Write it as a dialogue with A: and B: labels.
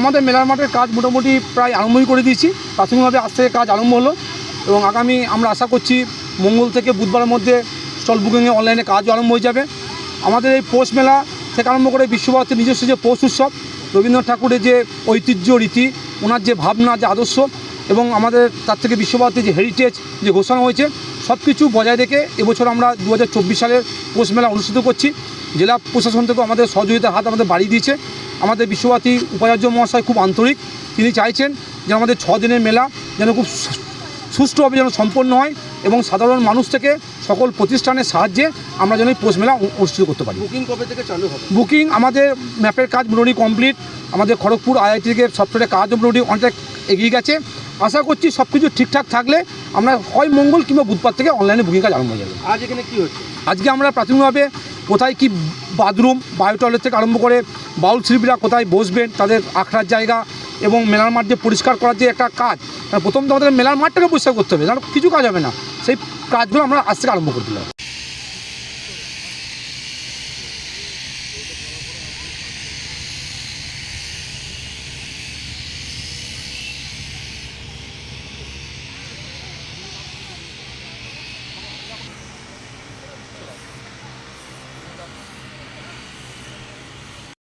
A: আমাদের মেলার মাঠের কাজ মোটামুটি প্রায় আরম্ভই করে দিয়েছি। প্রাথমিকভাবে আজ থেকে কাজ আরম্ভ হলো এবং আগামী আমরা আশা করছি মঙ্গল থেকে বুধবারের মধ্যে স্টল বুকিংয়ে অনলাইনে কাজও আরম্ভ হয়ে যাবে। আমাদের এই পৌষ মেলা থেকে আরম্ভ করে বিশ্বভারতীর নিজস্ব যে পৌষ উৎসব, রবীন্দ্রনাথ ঠাকুরের যে ঐতিহ্য রীতি, ওনার যে ভাবনা, যে আদর্শ এবং আমাদের তার থেকে বিশ্বভারতীর যে হেরিটেজ যে ঘোষণা হয়েছে সব কিছু বজায় রেখে এবছর আমরা দু হাজার চব্বিশ সালের পৌষ মেলা অনুষ্ঠিত করছি। জেলা প্রশাসন থেকেও আমাদের সহযোগিতার হাত আমাদের বাড়িয়ে দিয়েছে। আমাদের বিশ্বভারতী উপাচার্য মহাশয় খুব আন্তরিক। তিনি চাইছেন যে আমাদের ছ দিনের মেলা যেন খুব সুষ্ঠুভাবে যেন সম্পন্ন হয় এবং সাধারণ মানুষ থেকে সকল প্রতিষ্ঠানের সাহায্যে আমরা যেন এই পৌষ মেলা অনুষ্ঠিত করতে পারি।
B: বুকিং কবে থেকে চালু হবে?
A: বুকিং আমাদের ম্যাপের কাজ মোটামুটি কমপ্লিট। আমাদের খড়গপুর আইআইটি থেকে সফটওয়্যারের কাজও মোটামুটি অনেকটা এগিয়ে গেছে। আশা করছি সব কিছু ঠিকঠাক থাকলে আমরা হয় মঙ্গল কিংবা বুধবার থেকে অনলাইনে বুকিং কাজ আরম্ভ হয়ে যাবে।
B: আজ এখানে কি হচ্ছে?
A: আজকে আমরা প্রাথমিকভাবে কোথায় কি বাথরুম বায়ো টয়লেট থেকে আরম্ভ করে বাউল শিল্পীরা কোথায় বসবেন, তাদের আখড়ার জায়গা এবং মেলার মাঠ যে পরিষ্কার করার যে একটা কাজ প্রথম তো আমাদের মেলার মাঠটাকে পরিষ্কার করতে হবে কিছু কাজ হবে না। সেই কাজগুলো আমরা থেকে আরম্ভ করে দিলাম।